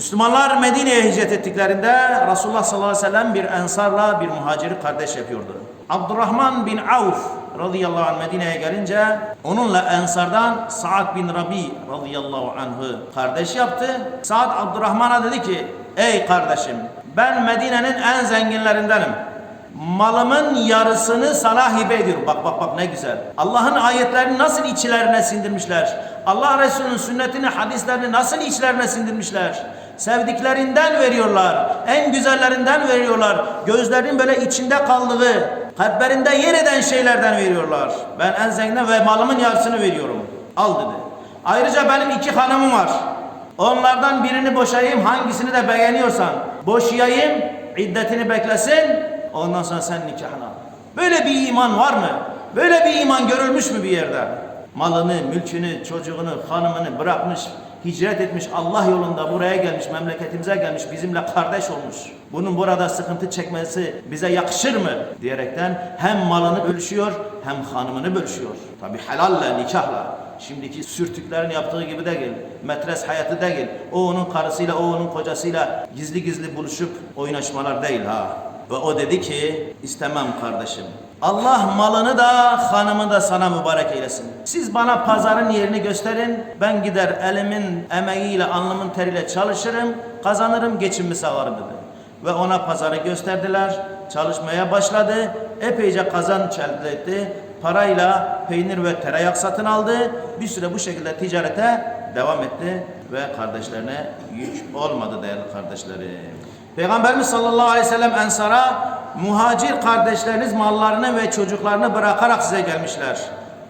Müslümanlar Medine'ye hicret ettiklerinde Resulullah sallallahu aleyhi ve sellem bir ensarla bir muhaciri kardeş yapıyordu. Abdurrahman bin Avf radıyallahu anh Medine'ye gelince onunla ensardan Sa'd bin Rabi radıyallahu anh'ı kardeş yaptı. Sa'd Abdurrahman'a dedi ki ey kardeşim ben Medine'nin en zenginlerindenim. Malımın yarısını sana hibe ediyorum. Bak bak bak ne güzel. Allah'ın ayetlerini nasıl içlerine sindirmişler. Allah Resulü'nün sünnetini, hadislerini nasıl içlerine sindirmişler. Sevdiklerinden veriyorlar. En güzellerinden veriyorlar. Gözlerinin böyle içinde kaldığı, kalplerinde yer eden şeylerden veriyorlar. Ben en zenginden ve malımın yarısını veriyorum. Al dedi. Ayrıca benim iki hanımım var. Onlardan birini boşayayım, hangisini de beğeniyorsan boşayayım, iddetini beklesin, ondan sonra sen nikahını al. Böyle bir iman var mı? Böyle bir iman görülmüş mü bir yerde? Malını, mülkünü, çocuğunu, hanımını bırakmış, hicret etmiş, Allah yolunda buraya gelmiş, memleketimize gelmiş, bizimle kardeş olmuş. Bunun burada sıkıntı çekmesi bize yakışır mı? Diyerekten hem malını bölüşüyor, hem hanımını bölüşüyor. Tabi helalle, nikahla. Şimdiki sürtüklerin yaptığı gibi değil. Metres hayatı değil. O onun karısıyla, o onun kocasıyla gizli gizli buluşup oynaşmalar değil ha. Ve o dedi ki istemem kardeşim. Allah malını da hanımı da sana mübarek eylesin. Siz bana pazarın yerini gösterin. Ben gider elimin emeğiyle, alnımın teriyle çalışırım. Kazanırım, geçimimi sağlarım dedi. Ve ona pazarı gösterdiler. Çalışmaya başladı. Epeyce kazanç elde etti. Parayla peynir ve tereyağı satın aldı. Bir süre bu şekilde ticarete devam etti. Ve kardeşlerine yük olmadı değerli kardeşlerim. Peygamberimiz sallallahu aleyhi ve sellem Ensar'a muhacir kardeşleriniz mallarını ve çocuklarını bırakarak size gelmişler.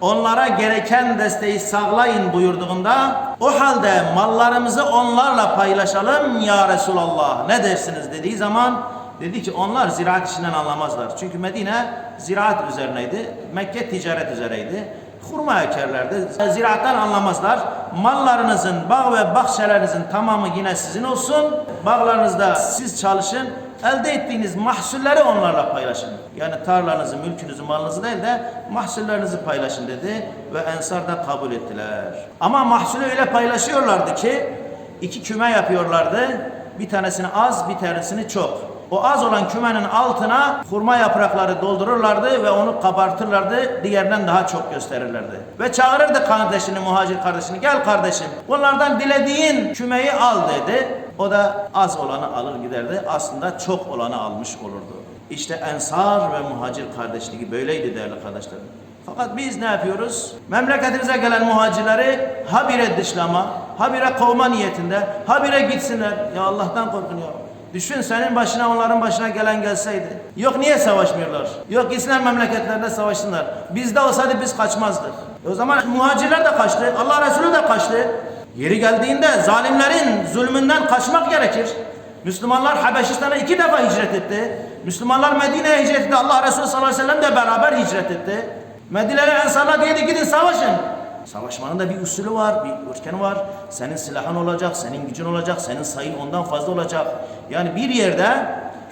Onlara gereken desteği sağlayın buyurduğunda o halde mallarımızı onlarla paylaşalım ya Resulallah ne dersiniz dediği zaman dedi ki onlar ziraat işinden anlamazlar. Çünkü Medine ziraat üzerineydi. Mekke ticaret üzereydi. Hurma ekerlerdi. Ziraattan anlamazlar. Mallarınızın, bağ ve bahçelerinizin tamamı yine sizin olsun. Bağlarınızda siz çalışın. Elde ettiğiniz mahsulleri onlarla paylaşın. Yani tarlanızı, mülkünüzü, malınızı değil de mahsullerinizi paylaşın dedi. Ve Ensar da kabul ettiler. Ama mahsulü öyle paylaşıyorlardı ki iki küme yapıyorlardı. Bir tanesini az, bir tanesini çok. O az olan kümenin altına hurma yaprakları doldururlardı ve onu kabartırlardı. Diğerinden daha çok gösterirlerdi. Ve çağırırdı kardeşini, muhacir kardeşini. Gel kardeşim bunlardan dilediğin kümeyi al dedi. O da az olanı alır giderdi. Aslında çok olanı almış olurdu. İşte ensar ve muhacir kardeşliği böyleydi değerli kardeşlerim. Fakat biz ne yapıyoruz? Memleketimize gelen muhacirleri habire dışlama, habire kovma niyetinde, habire gitsinler. Ya Allah'tan korkun ya. Düşün senin başına onların başına gelen gelseydi. Yok niye savaşmıyorlar? Yok gitsinler memleketlerinde savaşsınlar. Bizde olsaydı biz kaçmazdık. O zaman muhacirler de kaçtı. Allah Resulü de kaçtı. Yeri geldiğinde zalimlerin zulmünden kaçmak gerekir. Müslümanlar Habeşistan'a iki defa hicret etti. Müslümanlar Medine'ye hicret etti. Allah Resulü sallallahu aleyhi ve sellem de beraber hicret etti. Medine'ye ensarlar dedi gidin savaşın. Savaşmanın da bir usulü var, bir ırken var. Senin silahın olacak, senin gücün olacak, senin sayın ondan fazla olacak. Yani bir yerde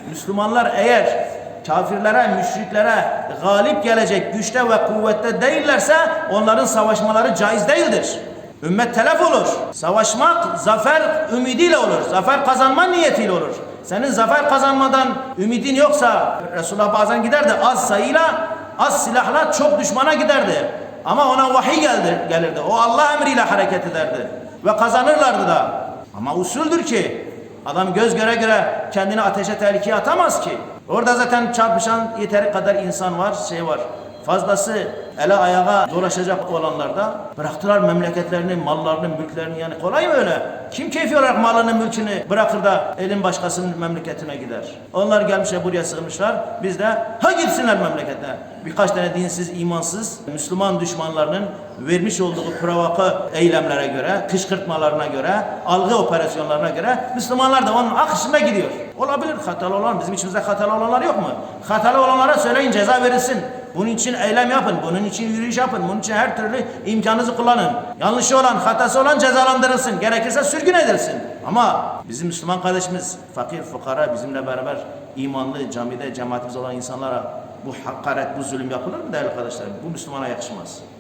Müslümanlar eğer kafirlere, müşriklere galip gelecek güçte ve kuvvette değillerse onların savaşmaları caiz değildir. Ümmet telef olur. Savaşmak zafer ümidiyle olur. Zafer kazanma niyetiyle olur. Senin zafer kazanmadan ümidin yoksa Resulullah bazen giderdi az sayıyla, az silahla çok düşmana giderdi. Ama ona vahiy geldi, gelirdi. O Allah emriyle hareket ederdi. Ve kazanırlardı da. Ama usuldür ki adam göz göre göre kendini ateşe tehlikeye atamaz ki. Orada zaten çarpışan yeteri kadar insan var, şey var. Fazlası ele ayağa dolaşacak olanlar da bıraktılar memleketlerini, mallarını, mülklerini yani kolay mı öyle? Kim keyfi olarak malını, mülkünü bırakır da elin başkasının memleketine gider? Onlar gelmişler buraya sığınmışlar. Biz de ha gitsinler memleketine. Birkaç tane dinsiz, imansız, Müslüman düşmanlarının vermiş olduğu provokı eylemlere göre, kışkırtmalarına göre, algı operasyonlarına göre Müslümanlar da onun akışında gidiyor. Olabilir hatalı olan, bizim içimizde hatalı olanlar yok mu? Hatalı olanlara söyleyin ceza verilsin. Bunun için eylem yapın, bunun için yürüyüş yapın, bunun için her türlü imkanınızı kullanın. Yanlışı olan, hatası olan cezalandırılsın, gerekirse sürgün edilsin. Ama bizim Müslüman kardeşimiz, fakir, fukara, bizimle beraber imanlı, camide, cemaatimiz olan insanlara bu hakaret, bu zulüm yapılır mı değerli kardeşlerim? Bu Müslümana yakışmaz.